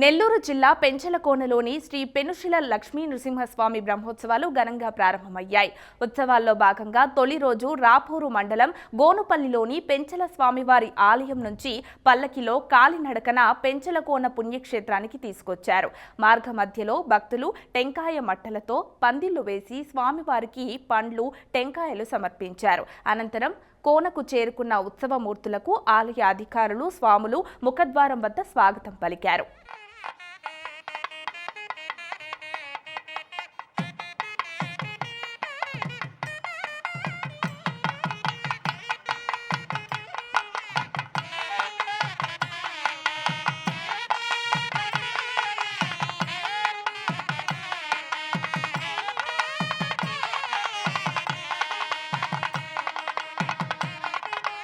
నెల్లూరు జిల్లా పెంచలకోనలోని శ్రీ పెనుశిల లక్ష్మీ నృసింహస్వామి బ్రహ్మోత్సవాలు ఘనంగా ప్రారంభమయ్యాయి. ఉత్సవాల్లో భాగంగా తొలి రోజు రాపూరు మండలం గోనుపల్లిలోని పెంచల స్వామివారి ఆలయం నుంచి పల్లకిలో కాలినడకన పెంచలకోన పుణ్యక్షేత్రానికి తీసుకొచ్చారు. మార్గ మధ్యలో భక్తులు టెంకాయ మట్టలతో పందిళ్ళు వేసి స్వామివారికి పండ్లు టెంకాయలు సమర్పించారు. అనంతరం కోనకు చేరుకున్న ఉత్సవమూర్తులకు ఆలయ అధికారులు స్వాములు ముఖద్వారం వద్ద స్వాగతం పలికారు.